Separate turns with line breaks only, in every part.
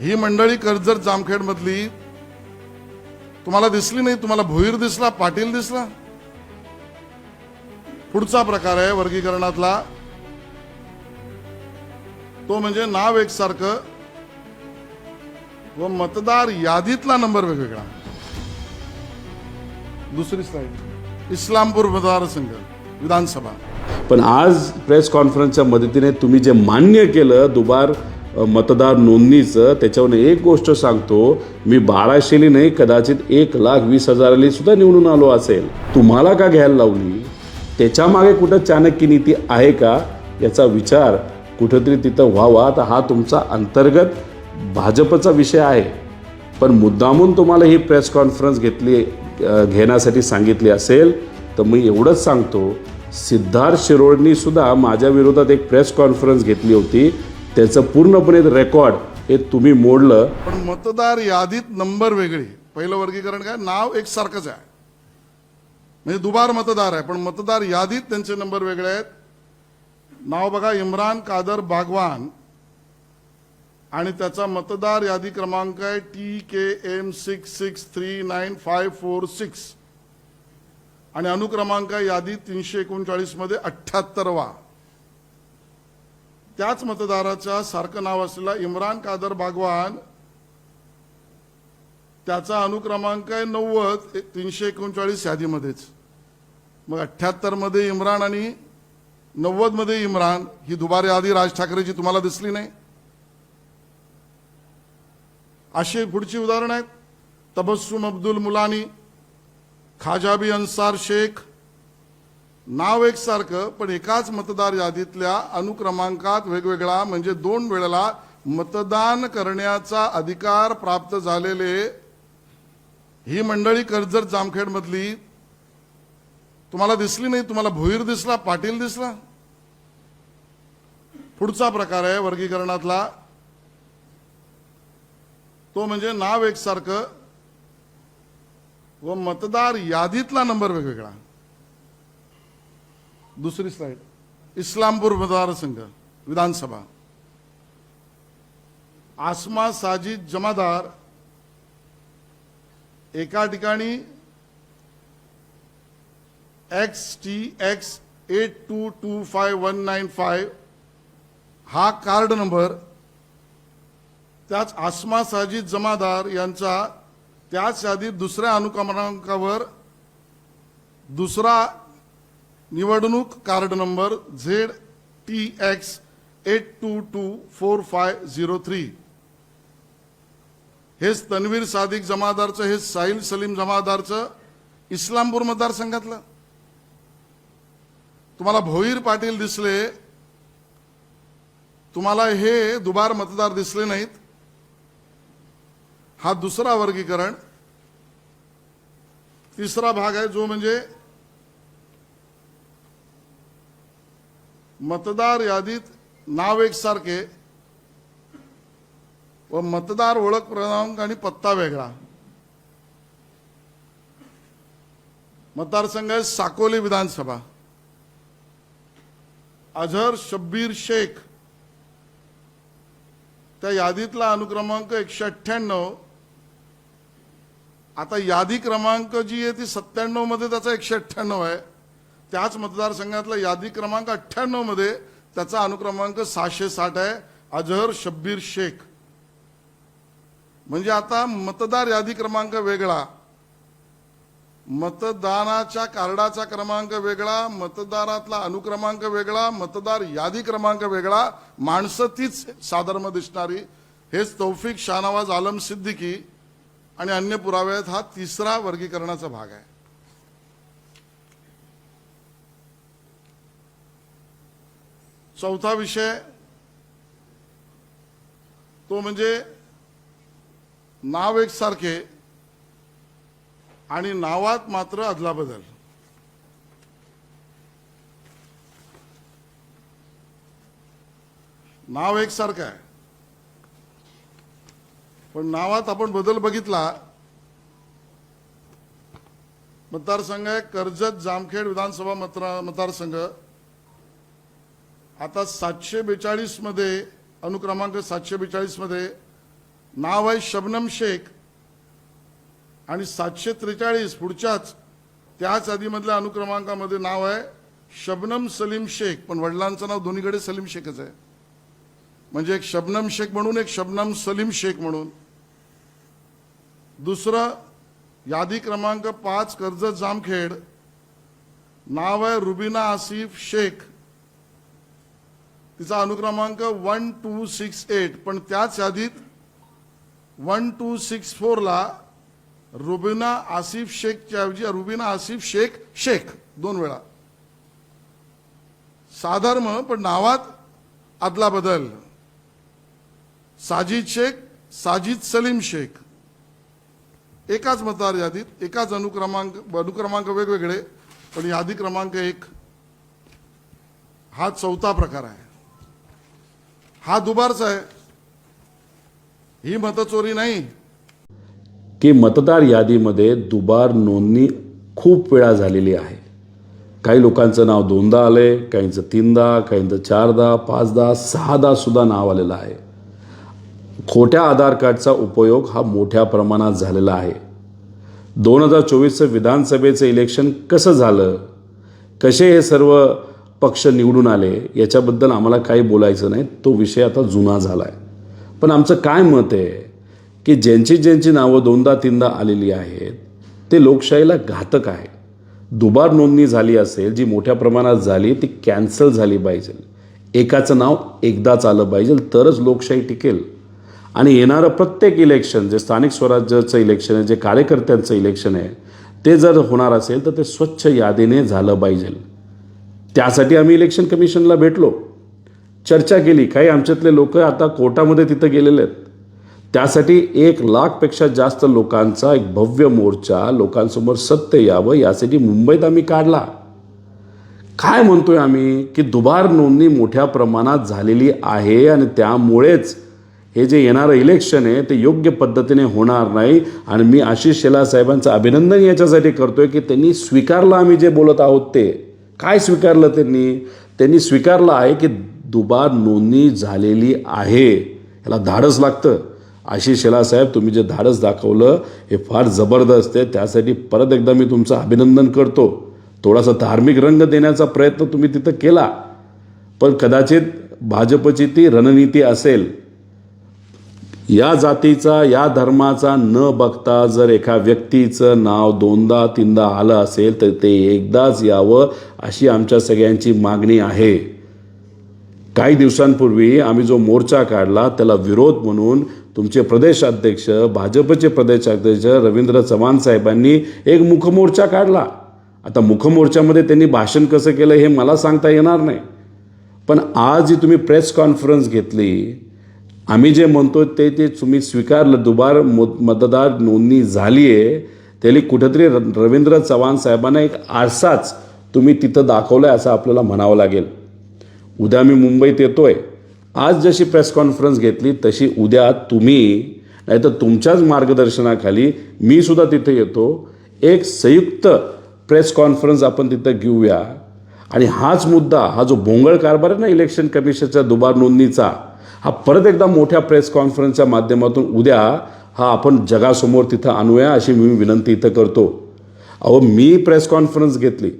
ही मंडळी कर्जत जामखेड मधली तुम्हाला दिसली नाही तुम्हाला भोईर दिसला पाटील दिसला? पुढचा प्रकार आहे वर्गीकरणातला. तो म्हणजे नाव एकसारखं व मतदार यादीतला नंबर वेगवेगळा. दुसरी स्लाइड इस्लामपूर मतदारसंघ विधानसभा.
पण आज प्रेस कॉन्फरन्सच्या मदतीने तुम्ही जे मान्य केलं दुबार मतदार नोंदणीचं त्याच्यावर एक गोष्ट सांगतो मी बाराशेली नाही कदाचित एक लाख वीस हजाराली सुद्धा निवडून आलो असेल. तुम्हाला का घ्यायला लावली? त्याच्यामागे कुठं चाणक्य नीती आहे का? याचा विचार कुठंतरी तिथं व्हावा. तर हा तुमचा अंतर्गत भाजपचा विषय आहे. पण मुद्दामून तुम्हाला ही प्रेस कॉन्फरन्स घेतली घेण्यासाठी सांगितली असेल तर मी एवढंच सांगतो सिद्धार्थ शिरोडनीसुद्धा माझ्या विरोधात एक प्रेस कॉन्फरन्स घेतली होती. त्याचं पूर्णपणे रेकॉर्ड हे तुम्ही मोडलं.
पण मतदार यादीत नंबर वेगळी. पहिलं वर्गीकरण काय? नाव एकसारखंच आहे. म्हणजे दुबार मतदार आहे पण मतदार यादीत त्यांचे नंबर वेगळे आहेत. नाव बघा इम्रान कादर बागवान. आणि त्याचा मतदार यादी क्रमांक आहे T K M six six three nine five four six आणि अनुक्रमांक यादी तीनशे एकोणचाळीसमध्ये अठ्ठ्याहत्तरवा. त्याच मतदाराच्या सारखं नाव असलेला इम्रान कादर बागवान त्याचा अनुक्रमांक आहे नव्वद तीनशे एकोणचाळीस यादीमध्येच. मग अठ्ठ्याहत्तरमध्ये इम्रान आणि नव्वदमध्ये इम्रान ही दुबारे यादी राज ठाकरेची तुम्हाला दिसली नाही. अशी पुढची उदाहरण आहेत. तबस्सुम अब्दुल मुलानी खाजाबी अन्सार शेख नाव एकसारखं पण एकाच मतदार यादीतल्या अनुक्रमांकात वेगवेगळा म्हणजे दोन वेळेला मतदान करण्याचा अधिकार प्राप्त झालेले ही मंडळी कर्जत जामखेड मधली तुम्हाला दिसली नाही तुम्हाला भोईर दिसला पाटील दिसला? पुढचा प्रकार आहे वर्गीकरणातला. तो म्हणजे नाव एकसारखं व मतदार यादीतला नंबर वेगवेगळा. दुसरी स्लाईड इस्लामपूर मतदारसंघ विधानसभा. आसमा साजिद जमादार एका ठिकाणी X T X eight two two five one nine five हा कार्ड नंबर त्याच आसमा साजिद जमादार यांचा त्याच यादीत दुसऱ्या अनुक्रमांकावर दुसरा निवडणूक card number Z T X eight two two four five zero three. हेच तन्वीर सादिक जमादारचं हे साहिल सलीम जमादारचं इस्लामपूर मतदारसंघातलं. तुम्हाला भोईर पाटील दिसले. तुम्हाला हे दुबार मतदार दिसले नाहीत. हा दुसरा वर्गीकरण. तिसरा भाग आहे जो म्हणजे मतदार यादीत नाव एकसारखे. व मतदार ओळख क्रमांक आणि पत्ता वेगळा. मतदारसंघ आहे साकोली विधानसभा. अझर शब्बीर शेख. त्या यादीतला अनुक्रमांक एकशे अठ्ठ्याण्णव. आता यादी क्रमांक जी आहे ती सत्त्याण्णवमध्ये त्याचा एकशे अठ्ठ्याण्णव आहे. त्याच मतदारसंघातला यादी क्रमांक अठ्ठ्याण्णवमध्ये त्याचा अनुक्रमांक सहाशे साठ आहे. अजहर शब्बीर शेख. म्हणजे आता मतदार यादी क्रमांक वेगळा. मतदानाच्या कार्डाचा क्रमांक वेगळा मतदारातला अनुक्रमांक वेगळा मतदार यादी क्रमांक वेगळा. माणसं तीच साधर्म दिसणारी. हेच तौफिक शाहनवाज आलम सिद्दीकी आणि अन्य पुरावे आहेत. हा तिसरा वर्गीकरणाचा भाग आहे. चौथा विषय तो म्हणजे नाव एकसारखे आणि नावात मात्र अदलाबदल नाव एकसारखं आहे. पण नावात आपण बदल बघितला मतदारसंघ आहे कर्जत जामखेड विधानसभा मतरा मतदारसंघ. आता सातशे बेचाळीसमध्ये अनुक्रमांक सातशे बेचाळीसमध्ये नाव आहे शबनम शेख. आणि सातशे त्रेचाळीस पुढच्याच त्याच यादीमधल्या अनुक्रमांकामध्ये नाव आहे शबनम सलीम शेख. पण वडिलांचं नाव दोन्हीकडे सलीम शेखच आहे. म्हणजे एक शबनम शेख म्हणून एक शबनम सलीम शेख म्हणून. दुसरं यादी क्रमांक पाच कर्जत जामखेड. नाव आहे रुबिना आसिफ शेख. तिचा अनुक्रमांक वन टू सिक्स एट. पण त्याच यादीत वन टू सिक्स फोरला रुबिना आसिफ शेखच्या ऐवजी रुबिना आसिफ शेख शेख दोन वेळा. साधर्म पण नावात आदला बदल. साजिद शेख साजिद सलीम शेख. एकाच मतदार यादीत एकाच अनुक्रमांक अनुक्रमांक वेगवेगळे पण यादी क्रमांक एक. हा चौथा प्रकार आहे. हा दुबारचा आहे. ही मतचोरी नाही.
की मतदार यादीमध्ये दुबार नोंदणी खूप वेळा झालेली आहे. काही लोकांचं नाव दोनदा आलं आहे काहींचं तीनदा काहींचं चारदा पाचदा सहादा सुद्धा नाव आलेलं आहे. खोट्या आधार कार्डचा उपयोग हा मोठ्या प्रमाणात झालेला आहे. दोन हजार चोवीसचं विधानसभेचं इलेक्शन कसं झालं? कसे हे सर्व पक्ष निवडून आले याच्याबद्दल आम्हाला काही बोलायचं नाही. तो विषय आता जुना झाला आहे पण आमचं काय मत आहे की ज्यांची ज्यांची नावं दोनदा तीनदा आलेली आहेत ते लोकशाहीला घातक आहे. दुबार नोंदणी झाली असेल जी मोठ्या प्रमाणात झाली ती कॅन्सल झाली पाहिजे. एकाचं नाव एकदाच आलं पाहिजे तरच लोकशाही टिकेल. आणि येणारं प्रत्येक इलेक्शन जे स्थानिक स्वराज्याचं इलेक्शन आहे जे कार्यकर्त्यांचं इलेक्शन आहे ते जर होणार असेल तर ते स्वच्छ यादीने झालं पाहिजे. त्यासाठी आम्ही इलेक्शन कमिशनला भेटलो. चर्चा केली. काही आमच्यातले लोक आता कोर्टामध्ये तिथं गेलेले आहेत. त्यासाठी एक लाखपेक्षा जास्त लोकांचा एक भव्य मोर्चा लोकांसमोर सत्य यावं यासाठी मुंबईत आम्ही काढला. काय म्हणतोय आम्ही? की दुबार नोंदणी मोठ्या प्रमाणात झालेली आहे आणि त्यामुळेच हे जे येणारं इलेक्शन आहे ते योग्य पद्धतीने होणार नाही. आणि मी आशिष शेला साहेबांचं अभिनंदन याच्यासाठी करतोय की त्यांनी स्वीकारलं आम्ही जे बोलत आहोत ते. काय स्वीकारलं त्यांनी? त्यांनी स्वीकारलं आहे की दुबार नोंदणी झालेली आहे. याला धाडस लागतं. आशिष शेलार साहेब तुम्ही जे धाडस दाखवलं हे फार जबरदस्त आहे. त्यासाठी परत एकदा मी तुमचं अभिनंदन करतो. थोडासा धार्मिक रंग देण्याचा प्रयत्न तुम्ही तिथं केला. पण कदाचित भाजपची ती रणनीती असेल. या जातीचा या धर्माचा न बघता जर एका व्यक्तीचं नाव दोनदा तीनदा आलं असेल तर ते एकदाच यावं अशी आमच्या सगळ्यांची मागणी आहे. काही दिवसांपूर्वी आम्ही जो मोर्चा काढला त्याला विरोध म्हणून तुमचे प्रदेशाध्यक्ष भाजपचे प्रदेशाध्यक्ष रवींद्र चव्हाण साहेबांनी एक मुखमोर्चा काढला. आता मुखमोर्चामध्ये त्यांनी भाषण कसं केलं हे मला सांगता येणार नाही. पण आज जी तुम्ही प्रेस कॉन्फरन्स घेतली आम्ही जे म्हणतो ते ते तुम्ही स्वीकारलं. दुबार मत मतदार नोंदणी झाली आहे त्याला कुठंतरी र रवींद्र चव्हाण साहेबांना एक आरसाच तुम्ही तिथं दाखवला आहे असं आपल्याला म्हणावं लागेल. उद्या मी मुंबईत येतो आहे आज जशी प्रेस कॉन्फरन्स घेतली तशी उद्या तुम्ही नाहीतर तुमच्याच मार्गदर्शनाखाली मी सुद्धा तिथे येतो. एक संयुक्त प्रेस कॉन्फरन्स आपण तिथं घेऊया. आणि हाच मुद्दा हा जो भोंगळ कारभार आहे ना इलेक्शन कमिशनच्या दुबार नोंदणीचा हा परत एकदा मोठ्या प्रेस कॉन्फरन्सच्या माध्यमातून उद्या हा आपण जगासमोर तिथं आणूया अशी मी विनंती इथं करतो. अहो मी प्रेस कॉन्फरन्स घेतली.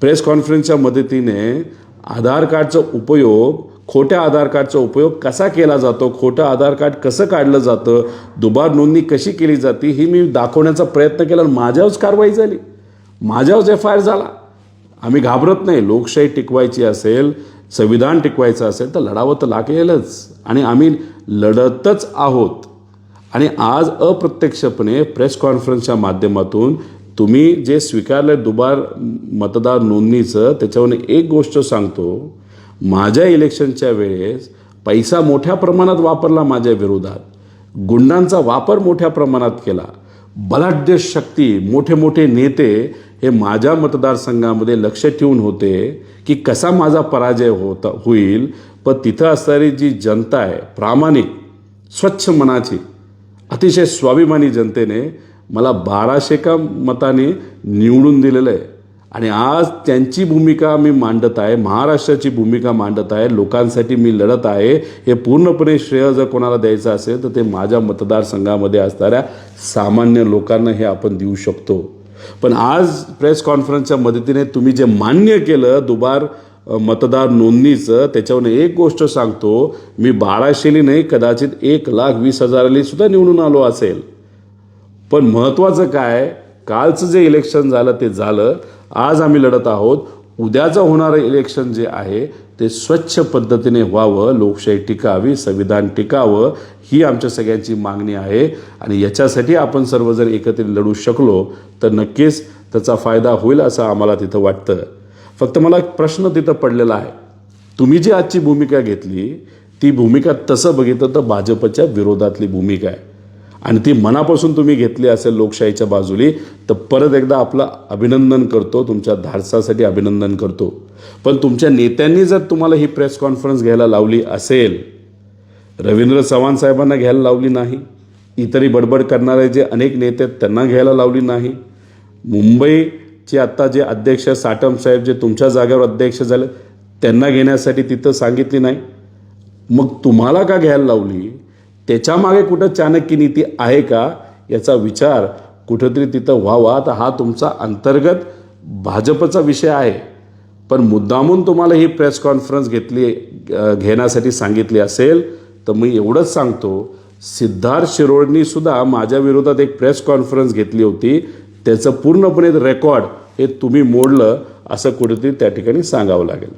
प्रेस कॉन्फरन्सच्या मदतीने आधार कार्डचा उपयोग खोट्या आधार कार्डचा उपयोग कसा केला जातो खोटं आधार कार्ड कसं काढलं जातं दुबार नोंदणी कशी केली जाते ही मी दाखवण्याचा प्रयत्न केला आणि माझ्यावरच कारवाई झाली. माझ्यावरच एफ आय आर झाला. आम्ही घाबरत नाही. लोकशाही टिकवायची असेल संविधान टिकवायचं असेल तर लढावं तर लागेलच. आणि आम्ही लढतच आहोत. आणि आज अप्रत्यक्षपणे प्रेस कॉन्फरन्सच्या माध्यमातून तुम्ही जे स्वीकारलं दुबार मतदार नोंदणीचं त्याच्यावरून एक गोष्ट सांगतो. माझ्या इलेक्शनच्या वेळेस पैसा मोठ्या प्रमाणात वापरला माझ्या विरोधात. गुंडांचा वापर मोठ्या प्रमाणात केला. बलाढ्य शक्ती मोठे मोठे नेते हे माझ्या मतदारसंघामध्ये लक्ष ठेवून होते की कसा माझा पराजय होता होईल. पण तिथं असणारी जी जनता आहे प्रामाणिक स्वच्छ मनाची अतिशय स्वाभिमानी जनतेने मला बाराशे का मताने निवडून दिलेलं आहे. आणि आज त्यांची भूमिका मी मांडत आहे महाराष्ट्राची भूमिका मांडत आहे लोकांसाठी मी लढत आहे हे पूर्णपणे श्रेय जर कोणाला द्यायचं असेल तर ते माझ्या मतदारसंघामध्ये असणाऱ्या सामान्य लोकांना हे आपण देऊ शकतो. पण आज प्रेस कॉन्फरन्सच्या मदतीने तुम्ही जे मान्य केलं दुबार मतदार नोंदणीचं त्याच्यावर एक गोष्ट सांगतो. मी बाराशेली नाही कदाचित एक लाख वीस हजाराली सुद्धा निवडून आलो असेल. पण महत्त्वाचं काय कालचं जे इलेक्शन झालं ते झालं. आज आम्ही लढत आहोत. उद्याचं होणारं इलेक्शन जे आहे ते स्वच्छ पद्धतीने व्हावं लोकशाही टिकावी संविधान टिकावं ही आमच्या सगळ्यांची मागणी आहे. आणि याच्यासाठी आपण सर्व जर एकत्रित लढू शकलो तर नक्कीच त्याचा फायदा होईल असं आम्हाला तिथं वाटतं. फक्त मला एक प्रश्न तिथं पडलेला आहे. तुम्ही जी आजची भूमिका घेतली ती भूमिका तसं बघितलं तर भाजपच्या विरोधातली भूमिका आहे. आणि ती मनापासून तुम्ही घेतली असेल लोकशाहीच्या बाजूली तर परत एकदा आपलं अभिनंदन करतो तुमच्या धाडसासाठी अभिनंदन करतो. पण तुमच्या नेत्यांनी जर तुम्हाला ही प्रेस कॉन्फरन्स घ्यायला लावली असेल रवींद्र चव्हाण साहेबांना घ्यायला लावली नाही इतरही बडबड करणारे जे अनेक नेते आहेत त्यांना घ्यायला लावली नाही. मुंबईचे आत्ता जे अध्यक्ष साटम साहेब जे तुमच्या जागेवर अध्यक्ष झाले त्यांना घेण्यासाठी तिथं सांगितली नाही. मग तुम्हाला का घ्यायला लावली? त्याच्यामागे कुठं चाणक्य नीती आहे का याचा विचार कुठंतरी तिथं व्हावा तर हा तुमचा अंतर्गत भाजपचा विषय आहे. पण मुद्दामून तुम्हाला ही प्रेस कॉन्फरन्स घेतली घेण्यासाठी सांगितली असेल तर मी एवढंच सांगतो सिद्धार्थ शिरोडनीसुद्धा माझ्या विरोधात एक प्रेस कॉन्फरन्स घेतली होती. त्याचं पूर्णपणे रेकॉर्ड हे तुम्ही मोडलं असं कुठेतरी त्या ठिकाणी सांगावं लागेल.